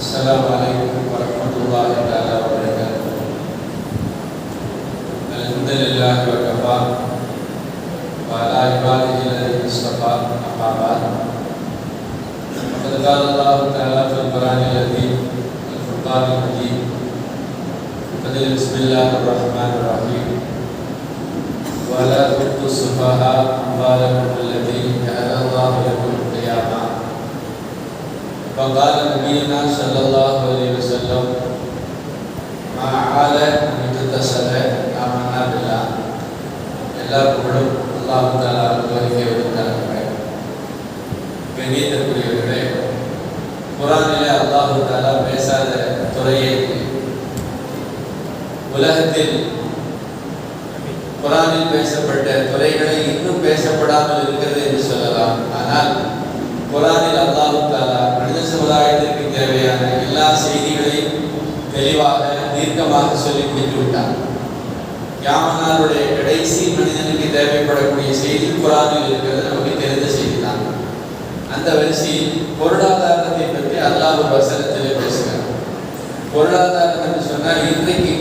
السلام عليكم ورحمة الله تعالى وبركاته. الحمد لله وكفى وعلى عباده الذين اصطفى. أما بعد. فقد قال الله تعالى في القرآن العظيم الفرقان المجيد بدل بسم الله الرحمن الرحيم. ولا تؤتوا السفهاء أموالكم التي جعل الله لكم فقال نبينا صلى الله عليه وسلم ما عال يتصل آمنا بالله எல்லா புகழும் அல்லாஹ் தாலா வருகை விடுத்தார்கள் கண்ணியத்திற்குரியவர்களே குரானிலே அல்லாஹு தாலா பேசாத துறையே இல்லை. உலகத்தில் குரானில் பேசப்பட்ட துறைகளை இன்னும் பேசப்படாமல் இருக்கிறது தீர்க்கமாக சொல்லி முடித்து விட்டார் யாமனாருடைய கடைசி மனிதனுக்கு தேவைப்படக்கூடிய செய்தி குரானில் இருக்கிறது நமக்கு தெரிந்த செய்தி தான் அந்த வரிசையில் பொருளாதாரத்தை பற்றி அல்லாஹ் ஒரு வசனத்திலே பேசுகிறார். பொருளாதாரம் என்று சொன்னால் இன்றைக்கு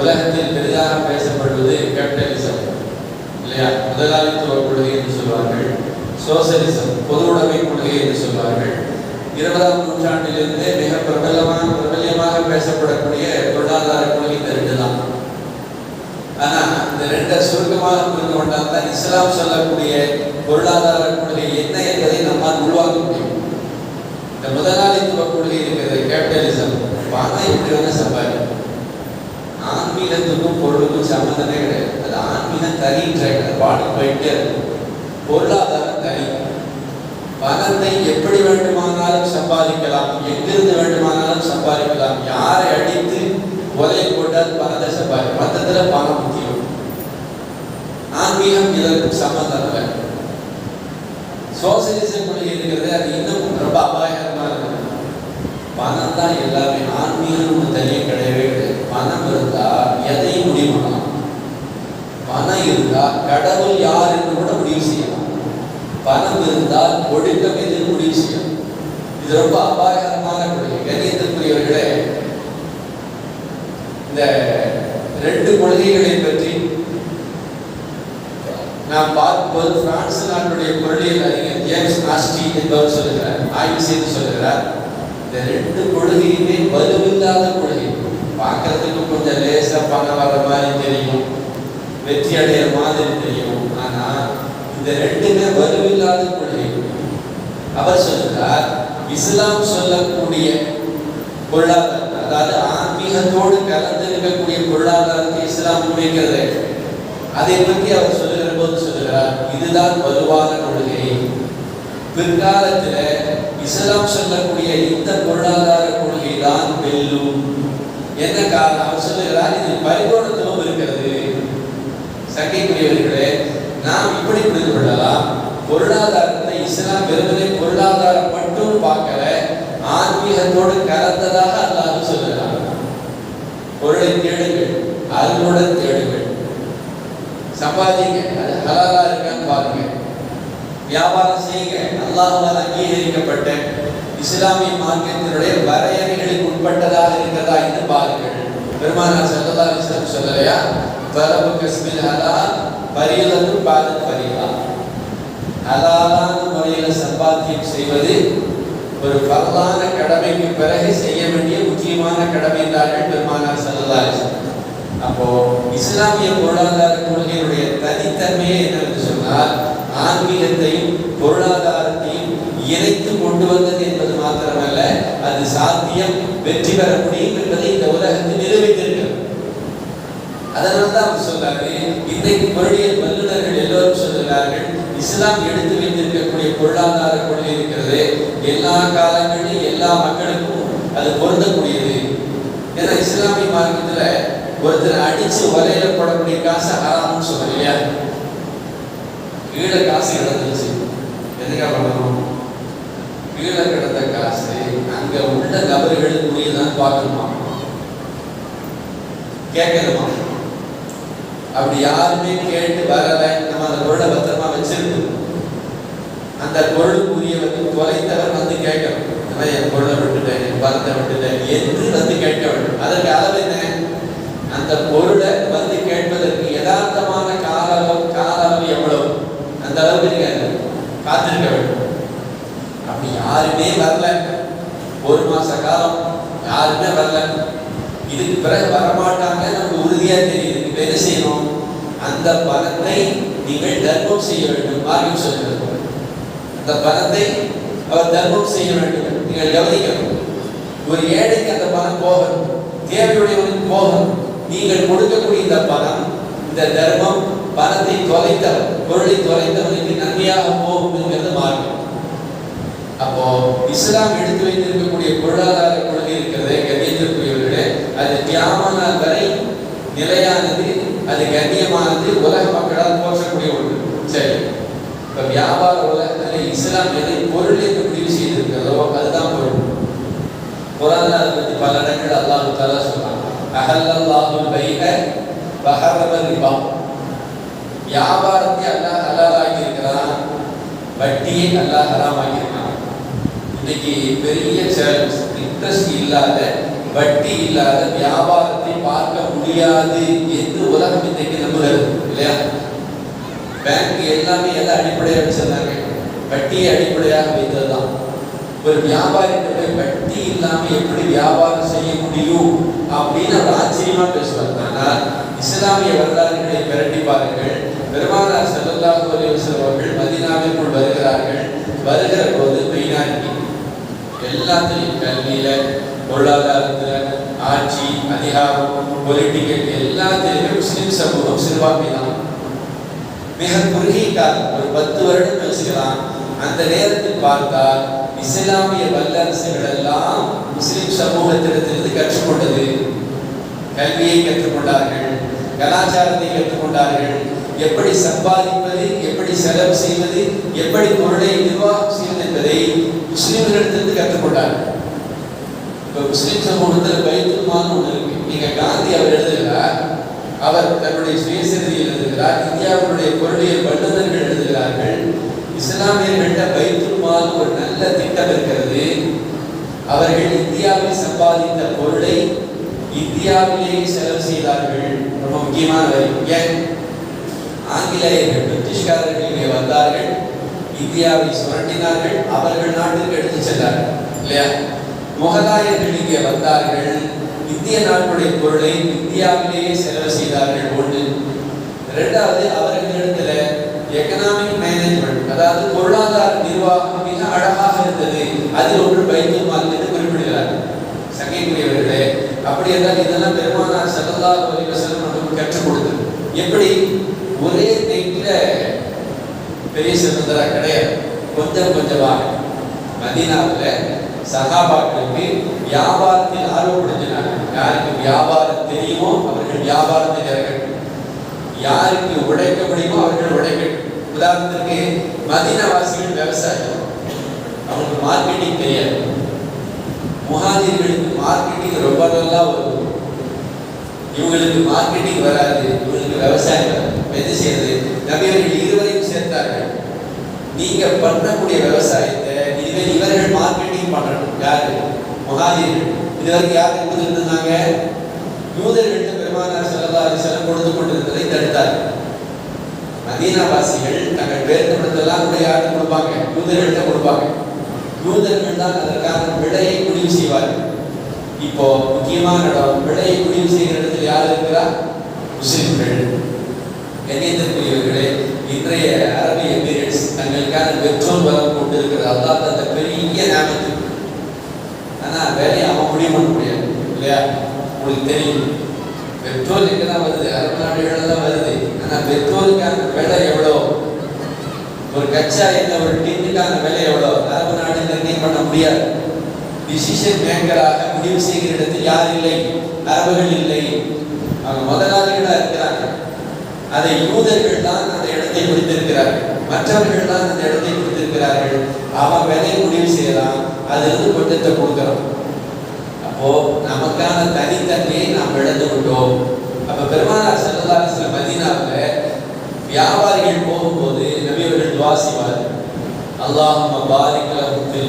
உலகத்தில் பெரிதாக பேசப்படுவது கேபிட்டலிசம் இல்லையா? முதலாளித்துவ கொள்கை என்று சொல்வார்கள் சோசலிசம் பொது உடைமை கொள்கை என்று சொல்வார்கள். இருபதாம் நூற்றாண்டிலிருந்தே மிக பிரபலமான பிரபல்யமாக பேசப்படக்கூடிய பொருளாதார கொள்கை இந்த ரெண்டு தான். ஆனா இந்த ரெண்டை சுருக்கமாக புரிந்து கொண்டால் தான் இஸ்லாம் சொல்லக்கூடிய பொருளாதார கொள்கை என்ன என்பதை நம்மால் உருவாக்க முடியும். இந்த முதலாளித்துவ கொள்கை இருக்கிறது கேபிட்டலிசம் பணம் எப்படி வந்து சம்பாதிக்கும் ஆன்மீகத்துக்கும் பொருளுக்கும் சம்மந்தமே கிடையாது. அது ஆன்மீகம் தனின்ற பாட்டு போயிட்டே இருக்கும். பொருளாதாரம் பணத்தை எப்படி வேண்டுமானாலும் சம்பாதிக்கலாம் எங்கிருந்து வேண்டுமானாலும் சம்பாதிக்கலாம். யாரை அடித்து கொலை போட்டால் பணத்தை சம்பாதி மொத்தத்தில் பணம் முக்கியம். ஆன்மீகம் இதற்கு சம்பந்தம் இல்லை சோசியலிசம் மொழி இருக்கிறது அது இன்னும் ரொம்ப அபாயகரமாக இருக்கு பணம் தான் எல்லாமே. ஆன்மீகம் தனியே கிடையவே கிடையாது. பணம் இருந்தா எதையும் முடிவு பண்ணலாம். பணம் இருந்தா கடவுள் யார் என்று கூட முடிவு செய்யலாம். பணம் இருந்தால் ஒடுக்கம் எது விஷயம் இது ரொம்ப அபாயகரமான கொள்கை. கண்ணியத்திற்குரியவர்களே இந்த ரெண்டு கொள்கைகளை பற்றி நாம் பார்க்கும்போது பிரான்ஸ் நாட்டுடைய பொருளியல் அறிஞர் ஜேம்ஸ் நாஸ்டி என்பவர் சொல்லுகிறார் ஆய்வு செய்து சொல்லுகிறார் இந்த ரெண்டு கொள்கையுமே வலுவில்லாத கொள்கை. பார்க்கறதுக்கு கொஞ்சம் லேசா பணம் வர மாதிரி தெரியும். வெற்றி அடையிற மாதிரி தெரியும். இந்த ரெண்டுமே வலுவில்லாத கொள்கை. அவர் சொல்லுகிறார் இஸ்லாம் சொல்லக்கூடிய பொருளாதாரம் அதாவது ஆன்மீகத்தோடு கலந்து இருக்கக்கூடிய பொருளாதாரத்தை இஸ்லாம் முன்வைக்கிறது. அதை பற்றி அவர் சொல்லுகிற போது சொல்லுகிறார் இதுதான் வலுவான கொள்கை. பிற்காலத்தில் இஸ்லாம் சொல்லக்கூடிய இந்த பொருளாதார கொள்கை தான் வெல்லும். என்ன காரணம்? அவர் சொல்லுகிறார் இது பரிபூர்ணத்துவம் இருக்கிறது. சங்கைக்குரியவர்களே நாம் இப்படி புரிந்து கொள்ளலாம். பொருளாதாரத்தை இஸ்லாம் வெறுமனே பொருளாதாரம் மட்டும் பார்க்கல ஆன்மீகத்தோடு கலந்ததாக அல்லாது சொல்லலாம் பொருளை தேடுங்கள் அருளுடன் தேடுங்கள். சம்பாதிங்க அது ஹலாலா இருக்கான்னு பாருங்க வியாபாரம் செய்யுங்க அல்லாஹால் அங்கீகரிக்கப்பட்ட இஸ்லாமிய மார்க்கத்தினுடைய வரையறைகளுக்கு உட்பட்டதாக இருக்கிறதா என்று பாருங்கள். பெருமானா செல்லதா இஸ்லாம் சொல்லலையா? பரபு கஸ்மில் ஹலால் பரியலத்து பாதன் பரியலா. அலாலான முறையில் சம்பாத்தியம் செய்வது ஒரு பரவான கடமைக்கு பிறகு செய்ய வேண்டிய முக்கியமான கடமை என்றார்கள் பெருமானார் செல்லலாரி அப்போ இஸ்லாமிய பொருளாதார கொள்கையினுடைய தனித்தன்மையை என்னவென்று சொன்னால் ஆன்மீகத்தையும் பொருளாதாரத்தையும் இணைத்து கொண்டு வந்தது என்பது மாத்திரமல்ல அது சாத்தியம் வெற்றி பெற முடியும் என்பதை இந்த உலகத்தில் நிரூபித்திருக்கிறது அதனால தான் அவர் சொல்றாரு இன்றைக்கு பொருளியல் வல்லுநர்கள் எல்லோரும் சொல்லுகிறார்கள் இஸ்லாம் எடுத்து வைத்திருக்கக்கூடிய பொருளாதார கொள்கை இருக்கிறது. எல்லா காலங்களிலும் எல்லா மக்களுக்கும் அது பொருந்தக்கூடியது. ஏன்னா இஸ்லாமிய மார்க்கத்துல ஒருத்தர் அடிச்சு வலையில போடக்கூடிய காசு ஹராம்னு சொல்ல இல்லையா? கீழே காசு கிடந்துருச்சு. எதுக்காக பண்ணணும் கீழே கிடந்த காசு அங்க உள்ள நபர்களுக்குரியதான் பார்க்கணுமா? கேட்கணுமா? அப்படி யாருமே கேட்டு வரல. நம்ம அந்த பொருளை பத்திரமா வச்சிருக்கோம். அந்த பொருளுக்குரிய வந்து தொலைத்தவர் வந்து கேட்கணும். என் பொருளை விட்டுட்டேன் என் பணத்தை விட்டுட்டேன் என்று வந்து கேட்க வேண்டும். அதற்கு அளவு என்ன? அந்த பொருளை வந்து கேட்பதற்கு யதார்த்தமான கால அளவு கால அளவு எவ்வளவு? அந்த அளவுக்கு நீங்க காத்திருக்க வேண்டும். அப்படி யாருமே வரல. ஒரு மாச காலம் யாருமே வரல. இதுக்கு பிறகு வரமாட்டாங்க நமக்கு உறுதியா தெரியுது. என்ன செய்யணும்? அந்த பணத்தை நீங்கள் தர்மம் செய்ய வேண்டும். ஆகியும் சொல்லுங்கள் அந்த பணத்தை அவர் தர்மம் செய்ய வேண்டும். நீங்கள் கவனிக்கணும். ஒரு ஏழைக்கு அந்த பணம் போகணும். தேவையுடையவனுக்கு போகணும். நீங்கள் கொடுக்கக்கூடிய இந்த பணம் இந்த தர்மம் பணத்தை தொலைத்தவன் பொருளை தொலைத்தவனுக்கு நன்மையாக போகும் என்கிறது மார்க்கம். அப்போ இஸ்லாம் எடுத்து வைத்திருக்கக்கூடிய பொருளாதார கொள்கை இருக்கிறது கண்ணியத்திற்குரியவர்களே அது தியாம வரை நிலையானது அது கண்ணியமானது உலக மக்களால் போற்றக்கூடிய ஒன்று. சரி. இப்போ வியாபார உலகத்தில் இஸ்லாம் எதை பொருள் என்று முடிவு செய்திருக்கிறதோ அதுதான் பொருள். குரான் அதை பற்றி பல இடங்கள் அல்லாஹு தாலா சொல்றாங்க அகல்லாஹு பைஅ வஹரம ரிபா. வியாபாரத்தை அல்லாஹ் ஹலாலாக்கி இருக்கிறான். வட்டியை அல்லாஹ் ஹராமாகி இருக்கிறான் இன்னைக்கு பெரிய சேலஞ்ச் இன்ட்ரெஸ்ட் இல்லாத வட்டி இல்லாத வியாபாரத்தை பார்க்க முடியாது என்று உலகம் இன்றைக்கு நம்புகிறது இல்லையா? பேங்க் எல்லாமே எல்லாம் அடிப்படையாக வச்சிருந்தாங்க வட்டியை அடிப்படையாக வைத்ததுதான். ஒரு வியாபாரிகிட்ட போய் வட்டி இல்லாம எப்படி வியாபாரம் செய்ய முடியும் அப்படின்னு அவர் ஆச்சரியமா பேசுவார். ஆனால் இஸ்லாமிய வரலாறுகளை பிரட்டி பாருங்கள். பெருமானார் ஸல்லல்லாஹு அலைஹி அவர்கள் மதினாவிற்குள் வருகிறார்கள். வருகிற போது மெயினாக எல்லாத்திலையும் கல்வியில பொருளாதாரத்துல ஆட்சி அதிகாரம் பொலிட்டிக்கல் எல்லாத்திலுமே முஸ்லிம் சமூகம் சிறுபான்மை தான் மிக குறுகிய காலம் ஒரு பத்து வருடம் யோசிக்கலாம் அந்த நேரத்தில் பார்த்தால் இஸ்லாமிய வல்லரசுகள் எல்லாம் முஸ்லிம் சமூகத்திடத்திலிருந்து கற்றுக்கொண்டது. கல்வியை கற்றுக்கொண்டார்கள் கலாச்சாரத்தை கற்றுக்கொண்டார்கள். எப்படி சம்பாதிப்பது எப்படி செலவு செய்வது எப்படி பொருளை நிர்வாகம் செய்வது என்பதை முஸ்லிம்களிடத்திலிருந்து கற்றுக்கொண்டார்கள். இப்போ முஸ்லீம் சமூகத்தில் பைத்துமான்னு ஒன்று இருக்கு. நீங்கள் காந்தி அவர் எழுதுகிறார் அவர் தன்னுடைய சுயசரிதியில் எழுதுகிறார் இந்தியாவுடைய பொருளியல் வல்லுநர்கள் எழுதுகிறார்கள் இஸ்லாமியர்கள்ட்ட பைத்துல் ஒரு நல்ல திட்டம் இருக்கிறது. அவர்கள் இந்தியாவில் சம்பாதித்த பொருளை இந்தியாவிலேயே செலவு செய்தார்கள். ரொம்ப முக்கியமான வரி. ஏன்? ஆங்கிலேயர்கள் பிரிட்டிஷ்காரர்கள் இங்கே வந்தார்கள் இந்தியாவை சுரண்டினார்கள் அவர்கள் நாட்டிற்கு எடுத்து சென்றார்கள். இல்லையா? முகலாயர்கள் இங்கே வந்தார்கள். இந்திய நாட்டுடைய பொருளை இந்தியாவிலேயே செலவு செய்தார்கள் ஒன்று இரண்டாவது அவர்களிடத்துல எக்கனாமிக் மேனேஜ்மெண்ட் அதாவது பொருளாதார நிர்வாகம் மிக அழகாக இருந்தது. அதில் ஒன்று பைத்துல் மாதிரி என்று குறிப்பிடுகிறார். சங்கைக்குரியவர்களே அப்படி என்றால் இதெல்லாம் பெருமானார் ஸல்லல்லாஹு அலைஹி வஸல்லம் கற்றுக் கொடுத்தது. எப்படி? ஒரே நைட்ல பெரிய சிறந்ததாக கிடையாது. கொஞ்சம் கொஞ்சமாக. மதீனாவில் சகாபாக்களுக்கு வியாபாரத்தில் ஆர்வப்படுத்தினாங்க யாருக்கு வியாபாரம் தெரியுமோ அவர்கள் வியாபாரத்தில் இறங்கட்டும் யாருக்கு உழைக்க முடியுமோ அவர்கள் உழைக்கட்டும். உதாரணத்திற்கு மதினவாசிகள் விவசாயம் அவங்களுக்கு மார்க்கெட்டிங் தெரியாது. முஹாஜிர்களுக்கு மார்க்கெட்டிங் ரொம்ப நல்லா வரும். இவங்களுக்கு மார்க்கெட்டிங் வராது. இவங்களுக்கு விவசாயம் வராது. இப்ப செய்யறது? நபியர்கள் இருவரையும் சேர்த்தார்கள். நீங்க பண்ணக்கூடிய விவசாயத்தை இனிமேல் இவர்கள் மார்க்கெட்டிங் பண்ணணும் யாரு மகாதீர்கள் இதுவரைக்கும் யார் கொடுத்துருந்தாங்க? யூதர்கள்ட்ட பெருமானார் ஸல்லல்லாஹு அலைஹி கொடுத்து கொண்டிருந்ததை தடுத்தார். மதீனாவாசிகள் தங்கள் வேறுபடுத்தலாம் கூட யாருக்கு கொடுப்பாங்க யூதர்கள்ட்ட கொடுப்பாங்க. யூதர்கள் தான் அதற்கான விடையை முடிவு செய்வார்கள் இப்போ முக்கியமான இடம் விடையை முடிவு செய்கிற இடத்தில் யார் இருக்கிறா? முஸ்லிம்கள். கண்ணியத்திற்குரியவர்களே இன்றைய அரபு எமிரேட்ஸ் தங்களுக்கான பெட்ரோல் வளம் கொண்டிருக்கிறது அல்லாஹ் அந்த பெரிய ஞாபகத்துக்கு ஆனா வேலையை அவன் முடிவு பண்ண முடியாது இல்லையா? உங்களுக்கு தெரியும். பெட்ரோல் எங்க தான் வருது? அரபு நாடுகளில் தான் வருது. ஆனா பெட்ரோலுக்கான விலை எவ்வளோ? ஒரு கச்சா எண்ணெய் ஒரு டின்னுக்கான விலை எவ்வளோ? அரபு நாடு நிர்ணயம் பண்ண முடியாது. டிசிஷன் மேக்கராக முடிவு செய்கிற இடத்தில் யார் இல்லை? அரபுகள் இல்லை. அவங்க முதலாளிகளாக இருக்கிறாங்க. அதை யூதர்கள் தான் அந்த இடத்தை பிடித்திருக்கிறார்கள் மற்றவர்கள் தான் அந்த இடத்தை பிடித்திருக்கிறார்கள் அவன் விலையை முடிவு செய்யலாம். அதிலிருந்து கொஞ்சத்தை கொடுக்குறான் அப்போ நமக்கான தனித்தன்மையை நாம் இழந்து விட்டோம். அப்ப பெருமானார் ஸல்லல்லாஹு அலைஹி வியாபாரிகள் போகும்போது நபியவர்கள் துவாசிவார் துவா செய்வார் அல்லாஹும்ம பாரிக்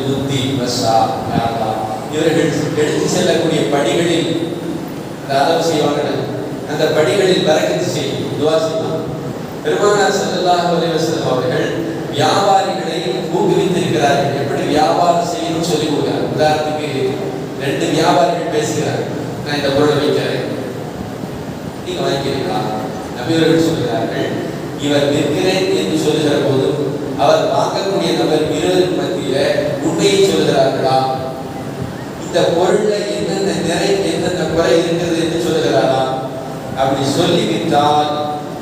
புத்தி வசா யாரா இவர்கள் எடுத்து செல்லக்கூடிய படிகளில் அந்த அளவு செய்வார்கள். அந்த படிகளில் பறக்கத்து செய்யும் துவாசிவார் பெருமானார் ஸல்லல்லாஹு அலைவசம் அவர்கள் வியாபாரிகளை ஊக்குவித்திருக்கிறார்கள். எப்படி வியாபாரம் செய்யணும்னு சொல்லி கொடுக்குறாங்க உதாரணத்துக்கு ரெண்டு வியாபாரிகள் பேசுகிறார். நான் இந்த பொருளை வைக்கிறேன். நீங்க வாங்கிக்கிறீங்களா? நபியவர்கள் சொல்கிறார்கள் இவர் விற்கிறேன் என்று சொல்லுகிற போது அவர் வாங்கக்கூடிய நபர் இருவருக்கு மத்தியில உண்மையை சொல்கிறார்களா இந்த பொருள்ல என்னென்ன நிறை என்னென்ன குறை இருக்கிறது என்று சொல்லுகிறாரா? அப்படி சொல்லி விட்டால்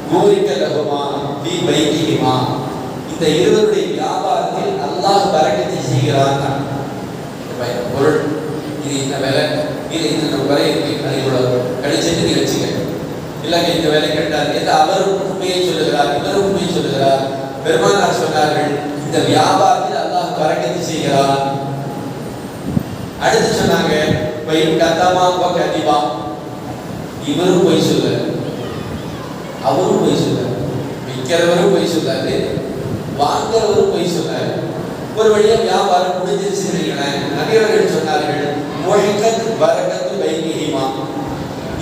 பூரிக்க லகுமா பி பைக்கிகுமா இந்த இருவருடைய வியாபாரத்தில் அல்லாஹ் பரக்கத்தை செய்கிறான். பொருள் இது இந்த வேலை? இது இந்த குறை இருக்கு? அது இவ்வளவு இல்லை நீ வச்சுக்க. இல்லைங்க இந்த வேலை கேட்டார் என்று அவரும் உண்மையை சொல்லுகிறார் இவரும் உண்மையை சொல்லுகிறார்? பெருமானார் சொன்னார்கள் இந்த வியாபாரத்தில் அல்லாஹ் பரக்கத்தை செய்கிறான். அடுத்து சொன்னாங்க பையன் கத்தமா கதிவா இவரும் போய் சொல்ல அவரும் பொய் சொல்ல விற்கிறவரும் பொய் சொல்லாரு வாங்குறவரும் பொய் சொல்லாரு ஒரு வழியா வியாபாரம் முடிஞ்சிருச்சுங்களேன் நகையவர்கள் சொன்னார்கள் மொழிக்கத்து வரக்கத்து பைகிஹிமா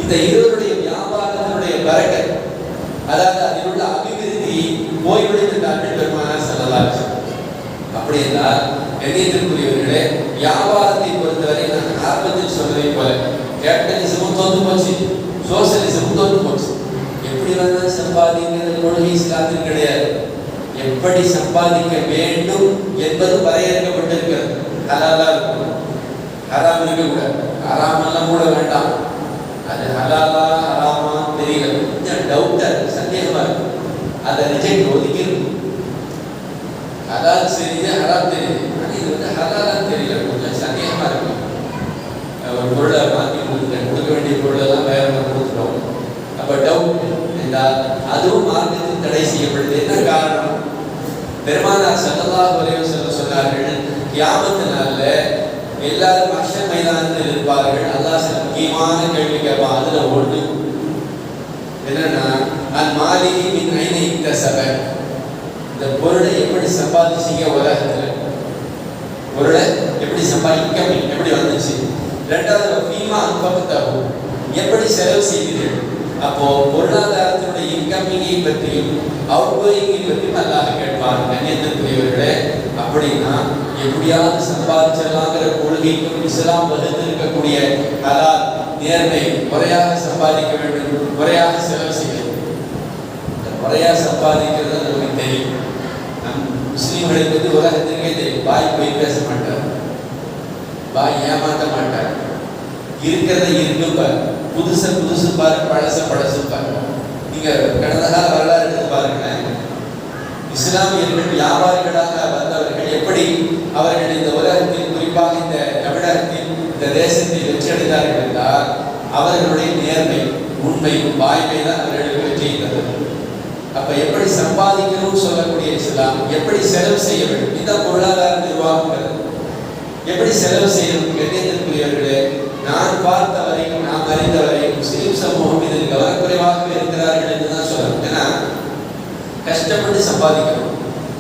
இந்த இருவருடைய வியாபாரத்தினுடைய பரக்கத் அதாவது அதில் உள்ள அபிவிருத்தி ஓய்வெடுத்துட்டார்கள் பெருமானார் செல்லலாம் அப்படி என்றால் கண்ணியத்திற்குரியவர்களே வியாபாரத்தை பொறுத்தவரை நான் ஆரம்பத்தில் சொன்னதை போல கேபிட்டலிசமும் தோந்து போச்சு சோசியலிசமும் தோந்து வேணா சம்பாதிக்கிறது கொள்கை இஸ்லாத்தில் கிடையாது. எப்படி சம்பாதிக்க வேண்டும் என்பது வரையறுக்கப்பட்டிருக்கிறது ஹலாலா இருக்கணும் ஹராம் இருக்கக்கூடாது ஹராம் எல்லாம் கூட வேண்டாம். அது ஹலாலா ஹராமா தெரியல கொஞ்சம் டவுட்டா இருக்கு. சந்தேகமா இருக்கு. அதை ரிஜெக்ட் ஒதுக்கிருக்கு ஹலால் தெரியுது ஹராம் தெரியுது. ஆனால் இது வந்து ஹலாலா தெரியல. கொஞ்சம் சந்தேகமா இருக்கு. ஒரு பொருளை மாற்றி கொடுத்துட்டேன். கொடுக்க வேண்டிய பொருளெல்லாம் வேற கொடுத்துட்டோம். அப்போ டவுட் என்றால் அதுவும் மார்க்கத்தில் தடை செய்யப்படுது. என்ன காரணம்? பெருமானார் ஸல்லல்லாஹு அலைஹி செல்ல சொன்னார்கள் கியாமத்தினால எல்லாரும் அஷ மைதானத்தில் இருப்பார்கள். அல்லாஹ் சில முக்கியமான கேள்வி கேட்பான் அதுல ஒன்று என்னன்னா அந் மாலிகி மின் ஐனை சபை. இந்த பொருளை எப்படி சம்பாதிச்சீங்க உலகத்தில்? பொருளை எப்படி சம்பாதிக்க எப்படி வந்துச்சு? ரெண்டாவது ஃபீமா அன்பகத்தாகும் எப்படி செலவு செய்கிறீர்கள் அப்போ பொருளாதாரத்தினுடைய இன்கமிங்கை பற்றியும் அவுட் கோயிங்கை பற்றியும் அல்லாஹ் கேட்பார் கண்ணியத்திற்குரியவர்களே அப்படின்னா எப்படியாவது சம்பாதிச்சிடலாங்கிற கொள்கைக்கும் இஸ்லாம் வகுத்திருக்கக்கூடிய இருக்கக்கூடிய நேர்மை முறையாக சம்பாதிக்க வேண்டும் முறையாக செலவு செய்ய முறையாக சம்பாதிக்கிறது நமக்கு தெரியும். நம் முஸ்லீம்களுக்கு வந்து உலகத்திற்கே தெரியும். பாய் போய் பேச மாட்டார். பாய் ஏமாற்ற மாட்டார். இருக்கிறத இருக்குப்பார் புதுசு புதுசு பாருங்க பழச பழசு பாருங்க நீங்க கடந்த கால வரலாறு எடுத்து பாருங்களேன். இஸ்லாமியர்கள் வியாபாரிகளாக வந்தவர்கள் எப்படி அவர்கள் இந்த உலகத்தில் குறிப்பாக இந்த தமிழகத்தில் இந்த தேசத்தில் வெற்றி அடைந்தார்கள் என்றால் அவர்களுடைய நேர்மை உண்மை வாய்மை தான் அவர்களுக்கு வெற்றியை தந்தது அப்ப எப்படி சம்பாதிக்கணும்னு சொல்லக்கூடிய இஸ்லாம் எப்படி செலவு செய்ய வேண்டும்? இதுதான் பொருளாதார நிர்வாகங்கள். எப்படி செலவு செய்யணும் கண்ணியத்திற்குரியவர்களே நான் பார்த்த வரைக்கும் நான் அறிந்த வரைக்கும் முஸ்லீம் சமூகம் இதில் கவனக்குறைவாகவே இருக்கிறார்கள் என்று தான் சொல்லணும். ஏன்னா கஷ்டப்பட்டு சம்பாதிக்கணும்.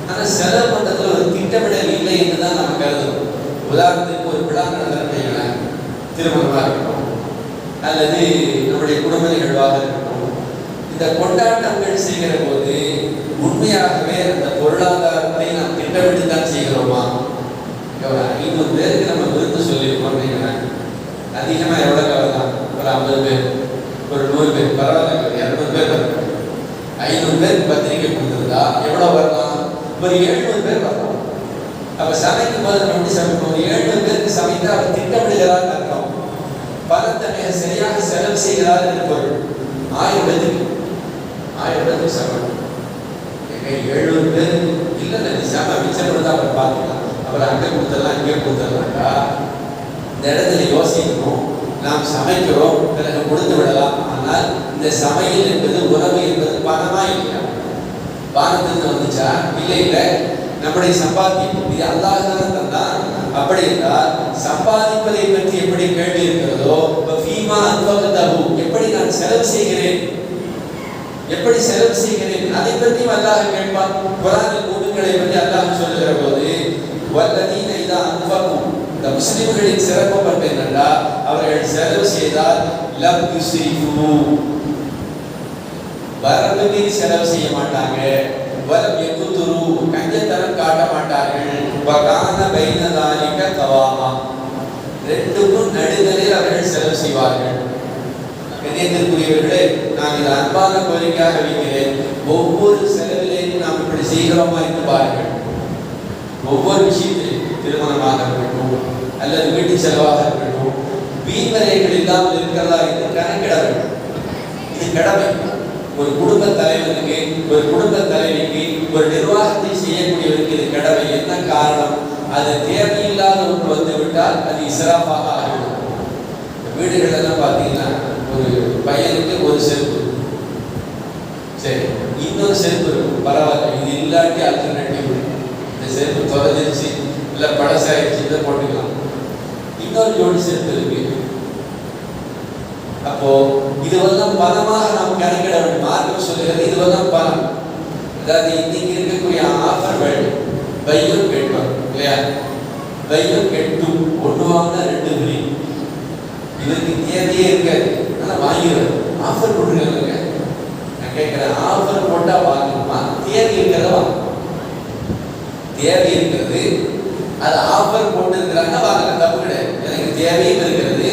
ஆனால் செலவு பண்ணுறதுல ஒரு திட்டமிடல் இல்லை என்று தான் நம்ம கருதுறோம். உதாரணத்துக்கு ஒரு விழா நடந்துருக்கீங்களேன் திருமணமாக இருக்கட்டும் அல்லது நம்முடைய குடும்ப நிகழ்வாக இருக்கட்டும் இந்த கொண்டாட்டங்கள் செய்கிற போது உண்மையாகவே அந்த பொருளாதாரத்தை நாம் திட்டமிட்டு தான் செய்கிறோமா? இன்னொரு பேருக்கு நம்ம அதிகமா எவ்வளோ கவலை ஒரு ஐம்பது பேர் ஒரு நூறு பேர். பரவாயில்ல இரநூறு பேர் வரணும் ஐநூறு பேருக்கு பத்திரிக்கை கொடுத்துருந்தா எவ்வளோ வரலாம் ஒரு எழுநூறு பேர் வரலாம் அப்போ சமைக்கும் போது நம்ம எப்படி சமைக்கணும் ஒரு எழுநூறு பேருக்கு சமைத்து அவர் திட்டமிடுகிறார் அர்த்தம். பணத்தை மிக சரியாக செலவு செய்கிறார் என்று பொருள். ஆயிரம் பேருக்கு ஆயிரம் பேருக்கு சமைக்கணும் எழுநூறு பேர் இல்லை இல்லை மிச்சம் மிச்சப்படுத்தா அவர் பார்த்துக்கலாம். அவர் அங்கே கொடுத்துடலாம் இங்கே கொடுத்துடலாம்டா. இந்த இடத்துல யோசிக்கணும். நாம் சமைக்கிறோம் பிறகு கொடுத்து விடலாம். ஆனால் இந்த சமையல் என்பது உறவு என்பது பணமா இல்லையா? வானத்திலிருந்து வந்துச்சா? இல்லை இல்லை. நம்முடைய சம்பாத்தியம். இது அல்லாஹ் தான் தந்தான். அப்படி என்றால் சம்பாதிப்பதை பற்றி எப்படி கேள்வி இருக்கிறதோ இப்ப ஃபீமா எப்படி நான் செலவு செய்கிறேன்? எப்படி செலவு செய்கிறேன்? அதை பற்றி அல்லாஹ் கேட்பான். குரானில் மூமின்களை பற்றி அல்லாஹ் சொல்லுகிற போது வல்லதீன இதா இதா அன்பகும் இந்த முஸ்லிம்களின் சிறப்பு பண்பு என்னென்றா அவர்கள் செலவு செய்தால் லம் யுஸ்ரிஃபு. வரம்பு மீறி செலவு செய்ய மாட்டாங்க. வலம் எக்குத்துரு கஞ்சத்தனம் காட்ட மாட்டார்கள். வகான பைனதாலிக கவாமா. ரெண்டுக்கும் நடுதலில் அவர்கள் செலவு செய்வார்கள். கண்ணியத்திற்குரியவர்களே நான் இது அன்பான கோரிக்கையாக வைக்கிறேன் ஒவ்வொரு செலவிலேயும் நாம் இப்படி செய்கிறோமா என்று பாருங்கள். ஒவ்வொரு விஷயத்திலும் திருமணமாக இருக்கட்டும் அல்லது வீட்டு செலவாக இருக்கட்டும் வீண்வரைகள் இல்லாமல் இருக்கிறதா என்று கணக்கிட வேண்டும் இது கடமை. ஒரு குடும்ப தலைவனுக்கு ஒரு குடும்ப தலைவிக்கு ஒரு நிர்வாகத்தை செய்யக்கூடியவருக்கு இது கடமை. என்ன காரணம்? அது தேவையில்லாத ஒன்று வந்து விட்டால் அது இஸ்ராஃபாக ஆகிவிடும். வீடுகள் எல்லாம் பார்த்தீங்கன்னா ஒரு பையனுக்கு ஒரு செருப்பு. சரி இன்னொரு செருப்பு இருக்கும். பரவாயில்ல. இது இல்லாட்டி அல்டர்னேட்டிவ் இந்த செருப்பு தொலைஞ்சிருச்சு. இல்லை பழசாயிடுச்சு இதை போட்டுக்கலாம். இன்னொரு ஜோடி சேர்த்து இருக்கு. அப்போ இதுவெல்லாம் பணமாக நாம் கணக்கிட வேண்டும். மார்க்கம் சொல்லுகிறது இதுவெல்லாம் பணம் அதாவது இன்னைக்கு இருக்கக்கூடிய ஆஃபர்கள் பையும் கேட்பாங்க இல்லையா? பையும் கெட்டும் ஒன்று வாங்கினா ரெண்டு ஃப்ரீ இதற்கு தேவையே இருக்காது. ஆனால் வாங்கிடுறது. ஆஃபர் போட்டுருக்காங்க நான் கேட்குறேன் ஆஃபர் போட்டால் வாங்கணுமா தேவை இருக்கிறத வாங்க தேவை இருக்கிறது அது ஆஃபர் போட்டிருக்கிறாங்க வாங்கலாம் தப்பு கிடையாது எனக்கு தேவையும் இருக்கிறது.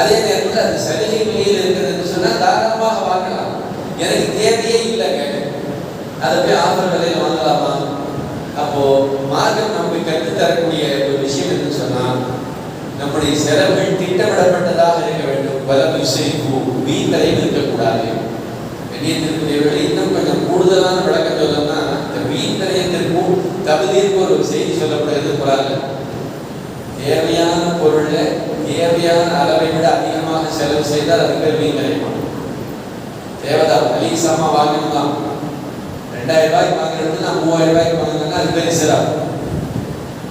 அதே நேரத்தில் அது சலுகை விலையில் இருக்கிறதுன்னு சொன்னால் தாராளமாக வாங்கலாம். எனக்கு தேவையே இல்லைங்க அதை போய் ஆஃபர் விலையில் வாங்கலாமா? அப்போ மார்க்கம் நமக்கு கற்றுத்தரக்கூடிய ஒரு விஷயம் என்னன்னு சொன்னால் நம்முடைய செலவுகள் திட்டமிடப்பட்டதாக இருக்க வேண்டும். பலம் விசைப்பு வீண்களையும் இருக்கக்கூடாது கண்ணியத்திற்குரியவர்களை இன்னும் கொஞ்சம் கூடுதலான விளக்கம் சொல்லணும்னா இந்த வீண்கரையத்திற்கும் தகுதிக்கும் ஒரு செய்தி சொல்லப்படுகிறது குரான்ல. தேவையான பொருள்ல தேவையான அளவை விட அதிகமாக செலவு செய்தால் அது பேர் கிடைக்கும் தேவைதான் மலிசமா வாங்கணும் தான். ரெண்டாயிரம் ரூபாய்க்கு வாங்குறது நான் மூவாயிரம் ரூபாய்க்கு வாங்கினா அது பேர் சிறப்பு.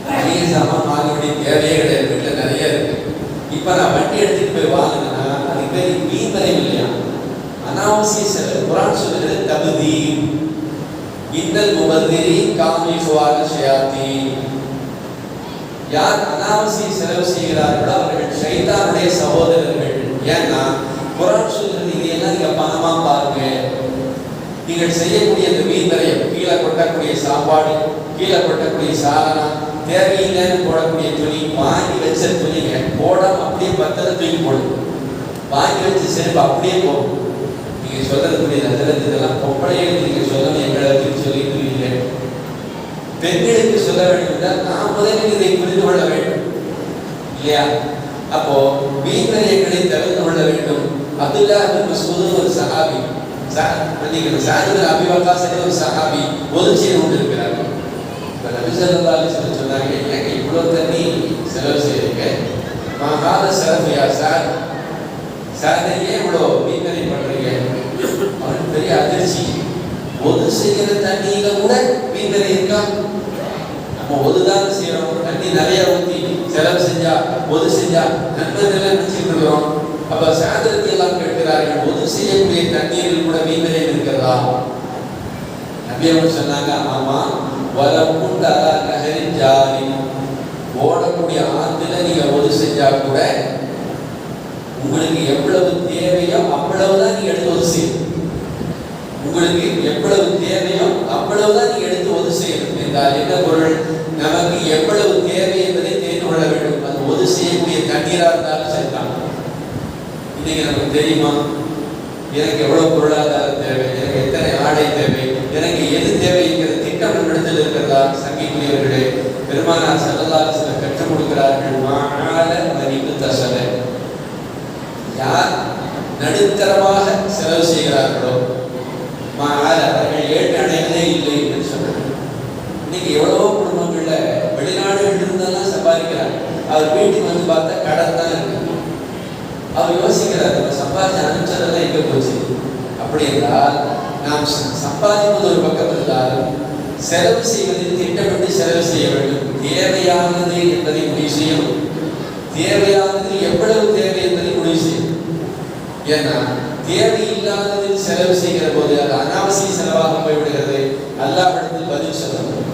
மளிகை வாங்க வேண்டிய தேவையே கிடையாது. வீட்டில் நிறைய இருக்கு. இப்போ நான் வண்டி எடுத்துட்டு போய் வாங்கினேன்னா அது பேர் வீண்வரை இல்லையா? அனாவசிய செலவு குரான் சொல்லுகிறது தகுதி. இன்னல் முபதிரி காமி சுவாக ஷயாத்தி யார் அனாவசிய செலவு செய்கிறார்களோ அவர்கள் ஷைத்தானுடைய சகோதரர்கள். ஏன்னா குரான் சொல்லுறது இதையெல்லாம் நீங்க பணமா பாருங்க. நீங்கள் செய்யக்கூடிய இந்த வீண்வரையம் கீழே கொட்டக்கூடிய சாப்பாடு கீழே கொட்டக்கூடிய சாதனம் தேவையில்லைன்னு போடக்கூடிய துணி வாங்கி வச்ச துணிங்க போடாம அப்படியே பத்திர தூக்கி போடும் வாங்கி வச்ச செருப்பு அப்படியே போகும். நீங்கள் சொல்லக்கூடிய புரியுது இதெல்லாம் பொம்பளைகளுக்கு நீங்கள் சொல்லணும் எங்களை அப்படின்னு சொல்லிட்டு பெண்களுக்கு சொல்ல வேண்டும் என்றால் நாம் முதலில் இதை புரிந்து கொள்ள வேண்டும். இல்லையா? அப்போ வீண்வரையங்களை தவிர்த்து கொள்ள வேண்டும். அப்துல்லா மசூது ஒரு சஹாபி மன்னிக்கணும் சாஜிபின் அபி வக்காசனே ஒரு சஹாபி ஒது செய்து கொண்டிருக்கிறார்கள் இப்போ நபி ஸல்லல்லாஹு சொல்லி சொன்னாங்க எனக்கு இவ்வளோ தண்ணி செலவு செய்யுங்க. மகாத செலவு யார்? சார். சார் ஏன் இவ்வளோ வீண்வரை அதிர்ச்சி ஒது செய்கிற தண்ணியில கூட வீண்வரை இருக்கா நம்ம ஒதுதான் செய்யறோம் தண்ணி நிறைய ஊத்தி செலவு செஞ்சா ஒது செஞ்சா நண்பர்கள் நினைச்சிட்டு இருக்கிறோம். அப்ப சாதனத்தை எல்லாம் கேட்கிறார்கள் ஒது செய்யக்கூடிய தண்ணீரில் கூட வீண்வரை இருக்கிறதா? நபி சொன்னாங்க ஆமா. வலப்புண்ட அலா நகரின் ஜாரி ஓடக்கூடிய ஆற்றுல நீங்க ஒது செஞ்சா கூட உங்களுக்கு எவ்வளவு தேவையோ அவ்வளவுதான் நீங்க எடுத்து ஒது செய்யணும். உங்களுக்கு எவ்வளவு தேவையோ அவ்வளவுதான் நீங்க எடுத்து ஒது செய்யணும் என்றால் என்ன பொருள்? நமக்கு எவ்வளவு தேவை என்பதை தெரிந்து கொள்ள வேண்டும். அது ஒது செய்யக்கூடிய தண்ணீராக இருந்தாலும் சரிதான் இன்னைக்கு நமக்கு தெரியுமா? எனக்கு எவ்வளவு பொருளாதாரம் தேவை? எனக்கு எத்தனை ஆடை தேவை? எனக்கு எது தேவைங்கிற திட்டம் நம்மிடத்தில் இருக்கிறதா? சங்கிக்குரியவர்களே பெருமானார் செல்லலாறு சில கற்றுக் கொடுக்கிறார்கள். மாநாள மதிப்பு தசலை யார் நடுத்தரமாக செலவு செய்கிறார்களோ மானால அவர்கள் ஏற்றடைந்தே இல்லை என்று சொன்னார் இன்னைக்கு எவ்வளவோ குடும்பங்கள்ல வெளிநாடுகள் இருந்தாலும் சம்பாதிக்கிறாங்க. அவர் வீட்டுக்கு வந்து பார்த்தா கடன் தான் இருக்கு. அவர் யோசிக்கிறார் நம்ம சம்பாதிச்ச அனுப்பிச்சதெல்லாம் எங்க போச்சு? அப்படி என்றால் நாம் சம்பாதிப்பது ஒரு பக்கம் இருந்தாலும் செலவு செய்வதில் திட்டமிட்டு செலவு செய்ய வேண்டும். தேவையானது என்பதை முடிவு செய்யணும். தேவையானது எவ்வளவு தேவை என்பதை முடிவு செய்யணும். ஏன்னா தேவையில்லாததில் செலவு செய்கிற போது அது அனாவசிய செலவாக போய்விடுகிறது. அல்லாஹ்விடத்தில் பதில் சொல்லணும்.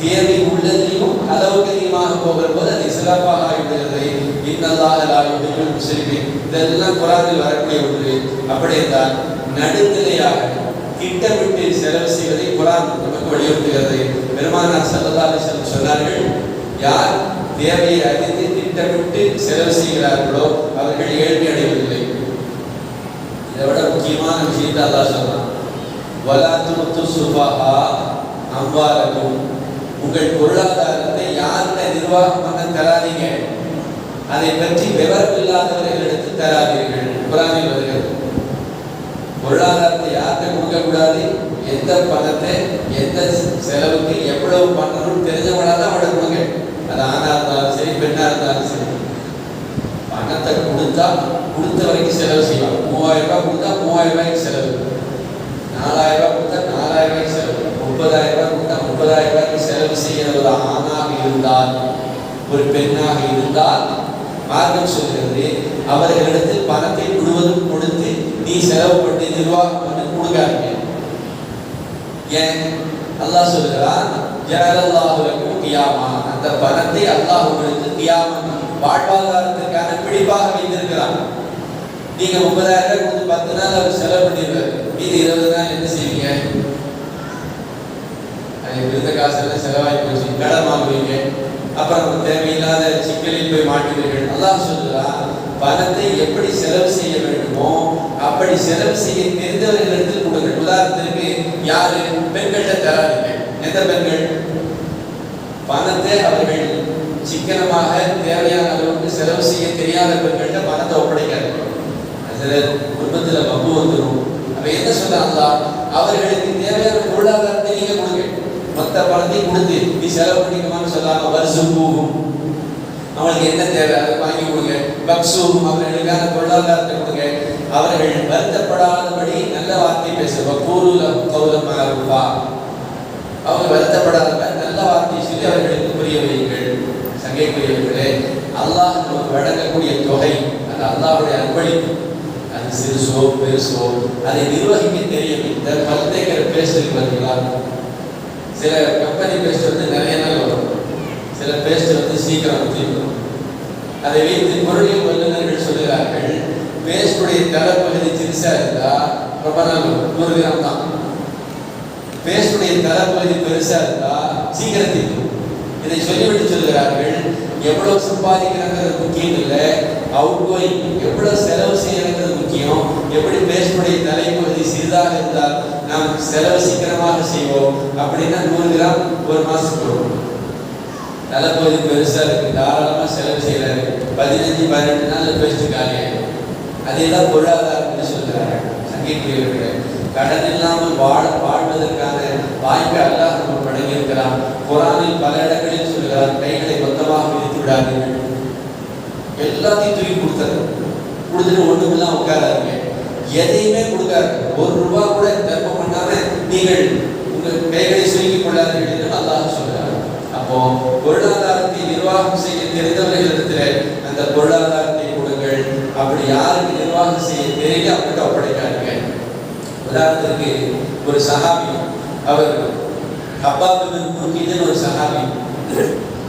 தேவை உள்ளதிலும் அளவுக்கு அதிகமாக போகிற போது அது சிறப்பாக ஆகிவிடுகிறது. இன்னல்லாக லாயுடைய முஸ்லிமின் இதெல்லாம் குரானில் வரக்கூடிய ஒன்று. அப்படி என்றால் நடுநிலையாக திட்டமிட்டு செலவு செய்வதை குரான் நமக்கு வலியுறுத்துகிறது. பெருமானார் சல்லல்லாஹு அலைஹி சொன்னார்கள் யார் தேவையை அறிந்து திட்டமிட்டு செலவு செய்கிறார்களோ அவர்கள் ஏழ்மை அடைவதில்லை முக்கியமான விஷயத்தை அல்லாஹ் சொல்றான் வலா சுபஹா அம்வாலக்கும் உங்கள் பொருளாதாரத்தை யார்கிட்ட நிர்வாகம் பண்ண தராதீங்க? அதை பற்றி விவரம் இல்லாதவர்களிடத்து தராதீர்கள். குரானில் வருகிறது. பொருளாதாரத்தை யார்கிட்ட கொடுக்க கூடாது? எந்த பணத்தை எந்த செலவுக்கு எவ்வளவு பண்ணணும் தெரிஞ்சவங்களா தான் அவட கொடுங்க. அது ஆணா இருந்தாலும் சரி பெண்ணா இருந்தாலும் சரி. பணத்தை கொடுத்தா கொடுத்த வரைக்கும் செலவு செய்வாங்க. மூவாயிரம் ரூபாய் கொடுத்தா மூவாயிரம் ரூபாய்க்கு செலவு. நாலாயிரம் ரூபாய் கொடுத்தா நாலாயிரம் ரூபாய்க்கு செலவு. முப்பதாயிரம் ரூபாய் கொடுத்தா முப்பதாயிரம் ரூபாய்க்கு செலவு செய்கிற ஒரு ஆணாக இருந்தால் ஒரு பெண்ணாக இருந்தால் மார்க்கம் சொல்கிறது அவர்களிடத்தில் பணத்தை முழுவதும் கொடுத்து நீ செலவு பண்ணி நிர்வாகம் பண்ணி கொடுக்காதீங்க. ஏன்? அல்லாஹ் சொல்கிறான் ஜஅலல்லாஹு கியாமா. அந்த பணத்தை அல்லாஹ் உங்களுக்கு கியாமம் வாழ்வாதாரத்திற்கான பிடிப்பாக வைத்திருக்கிறான். நீங்க முப்பதாயிரம் ரூபாய் கொடுத்து பத்து நாள் அவர் செலவு பண்ணிடுறாரு மீதி இருபது நாள் என்ன செய்வீங்க? அது இருந்த காசெல்லாம் செலவாகி போச்சு. கடன் வாங்குவீங்க. அப்புறம் தேவையில்லாத சிக்கலில் போய் மாட்டுவீர்கள் அல்லாஹ் சொல்லலாம் பணத்தை எப்படி செலவு செய்ய வேண்டுமோ அப்படி செலவு செய்ய தெரிந்தவர்களிடத்தில் கொடுங்கள் உதாரணத்திற்கு யாரு? பெண்கள்கிட்ட தராதீங்க. எந்த பெண்கள்? பணத்தை அவர்கள் சிக்கனமாக தேவையான அளவுக்கு செலவு செய்ய தெரியாத பெண்கள்கிட்ட பணத்தை ஒப்படைக்காது சிலர் குடும்பத்தில் பங்கு வந்துடும் அப்ப என்ன சொல்றாங்களா அவர்களுக்கு தேவையான பொருளாதாரத்தை நீங்க கொடுங்க. மொத்த பணத்தையும் கொடுத்து நீ செலவு பண்ணிக்கமான்னு சொல்லாம வருஷம் போகும். அவங்களுக்கு என்ன தேவை? அதை வாங்கி கொடுங்க. பக்ஸும் அவர்களுக்கான பொருளாதாரத்தை கொடுங்க. அவர்கள் வருத்தப்படாதபடி நல்ல வார்த்தை பேசுவ கூறுல கௌதமாக இருப்பா அவங்க வருத்தப்படாத நல்ல வார்த்தை சொல்லி அவர்களுக்கு புரிய வையுங்கள். சங்கைக்குரியவர்களே அல்லாஹ் நமக்கு வழங்கக்கூடிய தொகை அந்த அல்லாஹ்வுடைய அன்பளிப்பு சிறுசோ பெருசோ அதை நிர்வகிக்க தெரியும். இந்த பல்தேக்கிற பேசுறது பார்த்தீங்களா சில கம்பெனி பேஸ்ட் வந்து நிறைய நாள் வரும். சில பேஸ்ட் வந்து சீக்கிரம் தீர்க்கும் அதை வைத்து பொருளியல் வல்லுநர்கள் சொல்லுகிறார்கள் பேஸ்டுடைய தலைப்பகுதி சிறுசா இருந்தா ரொம்ப நாள் ஒரு கிராம் தான். பேஸ்டுடைய தலைப்பகுதி பெருசா இருந்தா சீக்கிரம் தீர்க்கும். இதை சொல்லிவிட்டு சொல்கிறார்கள் எவ்வளவு சம்பாதிக்கிறாங்கிறது முக்கியம் இல்லை. அவுட் கோயிங் எவ்வளவு செலவு செய்யறது முக்கியம். எப்படி பேஸ்டுடைய தலைப்பகுதி சிறிதாக இருந்தால் நாம் செலவு சீக்கிரமாக செய்வோம். அப்படின்னா நூறு கிராம் ஒரு மாசத்துக்கு வரும் தலைப்பகுதி பெருசா இருக்கு. தாராளமா செலவு செய்யறாரு. பதினஞ்சு பதினெட்டு நாள் பேசிட்டு காலியாயிடும் அதே தான் பொருளாதாரம்னு சொல்றாங்க. சங்கீக்குரியவர்களே கடன் இல்லாமல் வாழ வாழ்வதற்கான வாய்ப்பை அல்லாஹ் நமக்கு வழங்கியிருக்கிறான். குரானில் பல இடங்களில் சொல்கிறார் கைகளை மொத்தமாக விரித்து விடாதீர்கள். எல்லாத்தையும் தூக்கி கொடுத்தாரு கொடுத்துட்டு ஒண்ணுமெல்லாம் உட்காராதீங்க. எதையுமே கொடுக்காது ஒரு ரூபா கூட தர்மம் பண்ணாம நீங்கள் உங்கள் கைகளை சுருக்கிக் கொள்ளாதீர்கள் என்று அல்லாஹ் சொல்கிறார் அப்போ பொருளாதாரத்தை நிர்வாகம் செய்ய தெரிந்தவர்களிடத்தில் அந்த பொருளாதாரத்தை கொடுங்கள். அப்படி யாருக்கு நிர்வாகம் செய்ய தெரியல அவங்ககிட்ட ஒப்படைக்காதீங்க. உதாரணத்திற்கு ஒரு சகாபி அவர்கள் ஹப்பாபின் முருகின்னு ஒரு சகாபி.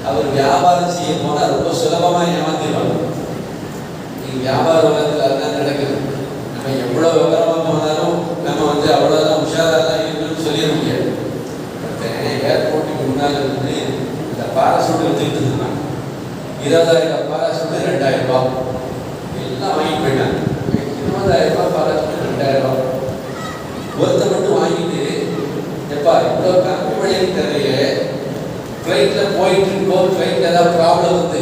அவர் வியாபாரம் செய்ய போனால் ரொம்ப சுலபமா ஏமாத்திடுவாங்க. நீங்கள் வியாபார உலகத்தில் அதுதான் நடக்குது. நம்ம எவ்வளவு விவரமாக போனாலும் நம்ம வந்து அவ்வளவுதான் உஷாராக தான் இருக்கணும்னு சொல்லிட முடியாது. ஏர்போர்ட்டுக்கு முன்னால் இருந்து இந்த பாரசூட் வச்சுட்டு இருந்தாங்க. இருபதாயிரம் பாராசூட் ரெண்டாயிரம் ரூபாய் எல்லாம் வாங்கி போயிட்டாங்க இருபதாயிரம் ரூபாய் பாராசூட் ரெண்டாயிரம் ரூபாய் ஒருத்த மட்டும் வாங்கிட்டு எப்பா இவ்வளோ கம்மி விலைக்கு தரையே ஃப்ளைட்ல போயிட்டு இருக்கோம் ஃப்ளைட்ல ஏதாவது ப்ராப்ளம் வந்து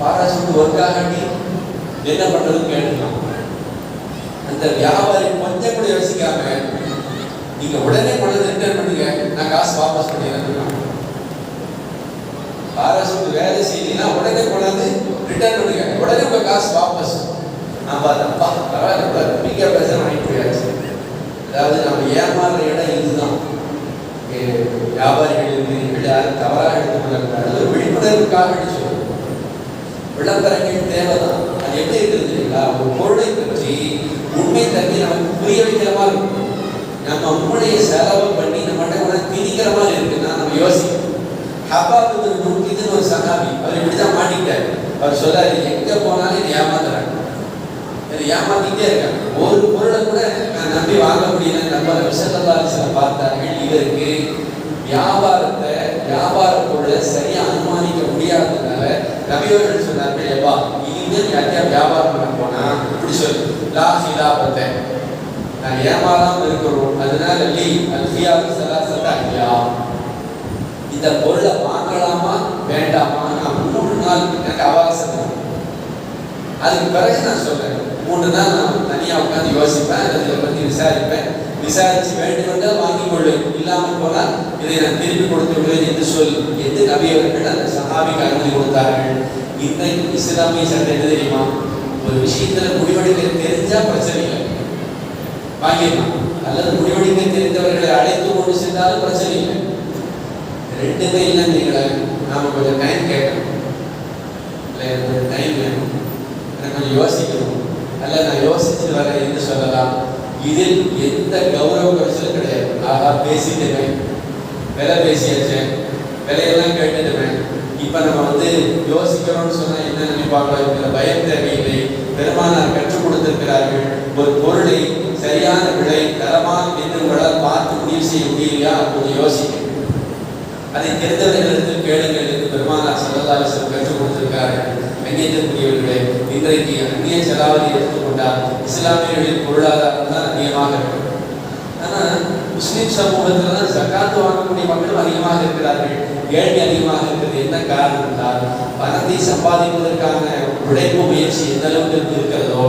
பாராசூட் ஒர்க் ஆகாட்டி என்ன பண்றதுன்னு கேட்டுக்கலாம் அந்த வியாபாரி கொஞ்சம் கூட யோசிக்காம நீங்க உடனே கொண்டு ரிட்டர்ன் பண்ணுங்க நான் காசு வாபஸ் பண்ணிடுறேன் பாராசூட் வேலை செய்யலாம் உடனே கொண்டாந்து ரிட்டர்ன் பண்ணுங்க உடனே உங்க காசு வாபஸ் நான் பார்த்தப்பா பரவாயில்ல நம்பிக்கை பேச வாங்கிட்டு போயாச்சு அதாவது நம்ம ஏமாறுற இடம் இதுதான் இங்கே வியாபாரிகள் இருக்கிறீர்கள் யாரும் தவறாக எடுத்துக்கொள்ளக்கூடாது ஒரு விழிப்புணர்வுக்காக வேண்டி விளம்பரங்கள் தேவைதான். அது எப்படி இருக்குது தெரியுங்களா? ஒரு பொருளை பற்றி உண்மை தன்மை நமக்கு புரிய வைக்கிற மாதிரி இருக்கும். நம்ம உண்மையை செலவு பண்ணி நம்மகிட்ட கூட திணிக்கிற மாதிரி இருக்குன்னா நம்ம யோசிக்கணும். ஹபாப் இதுன்னு ஒரு சகாபி அவர் இப்படிதான் மாட்டிக்கிட்டாரு. அவர் சொல்றாரு எங்க போனாலும் என்னை ஏமாத்துறாங்க. என்னை ஏமாத்திட்டே இருக்காங்க. ஒரு பொருளை கூட நான் நம்பி வாங்க முடியல நம்ம விஷயத்தெல்லாம் சில பார்த்தார்கள். இவருக்கு வியாபாரத்தை வியாபார பொருளை சரியான சமாளிக்க முடியாததுனால நபியவர்கள் சொன்னார்கள் எப்பா இனிமேல் யார்கிட்டயா வியாபாரம் பண்ண போனா? இப்படி சொல்லு லா ஹிலாபத்தை நான் ஏமாறாமல் இருக்கிறோம். அதனால லீ அல்ஃபியாக சலாசத்தா ஐயா இந்த பொருளை வாங்கலாமா வேண்டாமா? நான் மூணு நாள் எனக்கு அவகாசம் அதுக்கு பிறகு நான் சொல்றேன் மூணு நாள் நான் தனியாக உட்காந்து யோசிப்பேன் அதை பத்தி விசாரிப்பேன். விசாரிச்சு வேண்டுமென்றால் வாங்கிக் கொள்ளு. இல்லாமல் போனால் இதை நான் திருப்பி கொடுத்து விடுவேன் என்று சொல். என்று நபி அவர்கள் அந்த சஹாபிக்கு அனுமதி கொடுத்தார்கள்? இன்றைக்கு இஸ்லாமிய சட்டம் என்ன தெரியுமா? ஒரு விஷயத்துல முடிவெடுக்க தெரிஞ்சா பிரச்சனை இல்லை. வாங்கிடலாம். அல்லது முடிவெடுக்க தெரிந்தவர்களை அழைத்து கொண்டு சென்றாலும் பிரச்சனை இல்லை. ரெண்டுமே இல்லைன்னு நாம கொஞ்சம் டைம் கேட்கணும் இல்லை எனக்கு டைம் வேணும். எனக்கு கொஞ்சம் யோசிக்கணும். அல்ல நான் யோசிச்சு வரேன் என்று சொல்லலாம். இதில் எந்த கௌரவ குறைச்சலும் கிடையாது. ஆகா பேசிட்டேன் விலை பேசியாச்சேன் விலையெல்லாம் கேட்டுட்டேன் இப்போ நம்ம வந்து யோசிக்கிறோம்னு சொன்னால் என்ன நினைப்பாங்களோ இதில் பயம் தேவையில்லை. பெருமானார் கற்றுக் கொடுத்திருக்கிறார்கள். ஒரு பொருளை சரியான விலை தரமான என்று உங்களால் பார்த்து முடிவு செய்ய முடியலையா? அப்போது யோசிக்கணும் அதை தெரிந்தவர்களிடத்தில் கேளுங்கள் என்று பெருமானார் சல்லல்லாஹு கற்றுக் கொடுத்திருக்கிறார்கள். கண்ணியத்திற்குரியவர்களே இன்றைக்கு அந்நிய செலாவதி எடுத்துக்கொண்டால் இஸ்லாமியர்களின் பொருளாதாரம் தான் அதிகமாக இருக்கும். ஆனா முஸ்லீம் சமூகத்தில் தான் சக்காத்து வாங்கக்கூடிய மக்களும் அதிகமாக இருக்கிறார்கள். ஏழ்மை அதிகமாக இருக்கிறது என்ன காரணம் என்றால் பணத்தை சம்பாதிப்பதற்கான உழைப்பு முயற்சி எந்த அளவுக்கு இருக்கிறதோ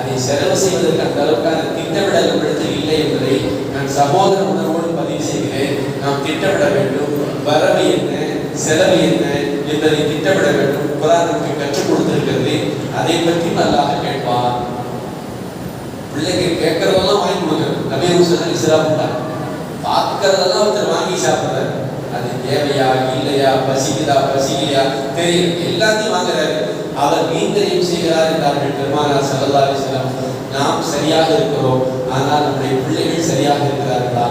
அதை செலவு செய்வதற்கு அந்த அளவுக்கான திட்டமிடல் நம்மிடத்தில் இல்லை என்பதை நான் சகோதர உணர்வோடு பதிவு செய்கிறேன். நாம் திட்டமிட வேண்டும். வரவு என்ன செலவு என்ன என்பதை திட்டமிட வேண்டும் குரான் நமக்கு கற்றுக் கொடுத்திருக்கிறது. அதை பற்றி நல்லாக கேட்பார். பிள்ளைங்க கேட்கறதெல்லாம் வாங்கி கொடுக்குறது. நபீர் ஹுசன் இஸ்லாம் பார்க்கறதெல்லாம் ஒருத்தர் வாங்கி சாப்பிடுறாரு. அது தேவையா இல்லையா பசிக்குதா பசிக்கலையா? தெரியும் எல்லாத்தையும் வாங்குறாரு. அவர் நீந்தரையும் செய்கிறார் என்றார்கள் பெருமானார் சல்லல்லா அலிஸ்லாம் நாம் சரியாக இருக்கிறோம். ஆனால் நம்முடைய பிள்ளைகள் சரியாக இருக்கிறார்களா?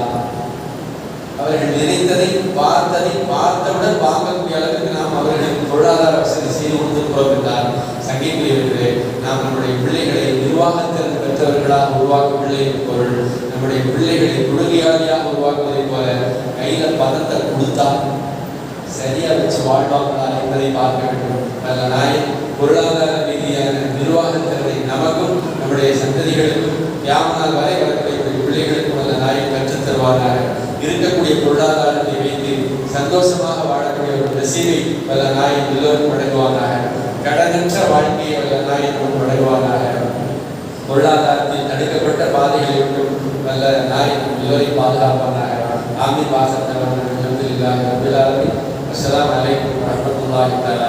அவர்கள் நினைத்ததை பார்த்ததை பார்த்தவுடன் வாங்கக்கூடிய அளவுக்கு நாம் அவர்களுக்கு பொருளாதார வசதி செய்து கொடுத்திருக்கிறோம் என்றால் சங்கிக்குரியவர்களே நாம் நம்முடைய பிள்ளைகளை நிர்வாகத்திறன் பெற்றவர்களாக உருவாக்கவில்லை என்று பொருள். நம்முடைய பிள்ளைகளை குடுகையாளியாக உருவாக்குவதைப் போல கையில பணத்தை கொடுத்தா சரியா வச்சு வாழ்வாங்களா என்பதை பார்க்க வேண்டும். நல்ல நாயன் பொருளாதார ரீதியான நிர்வாகத்திறனை நமக்கும் நம்முடைய சந்ததிகளுக்கும் யாமனால் வரை வரக்கூடிய பிள்ளைகளுக்கும் நல்ல நாயை கற்றுத்தருவார்கள் இருக்கக்கூடிய பொருளாதாரத்தை வைத்து சந்தோஷமாக வாழக்கூடிய ஒரு நசீவை வல்ல நாயன் எல்லோரும் வழங்குவானாக கடனற்ற வாழ்க்கையை வல்ல நாயன் நமக்கு வழங்குவானாக பொருளாதாரத்தில் தடுக்கப்பட்ட பாதைகளை விட்டும் வல்ல நாயன் எல்லோரையும் பாதுகாப்பானாக ஆமி வாசத்தவன் அல்ஹம்துலில்லாஹி ரப்பில் ஆலமீன். அஸ்ஸலாமு அலைக்கும் வரஹ்மத்துல்லாஹி தஆலா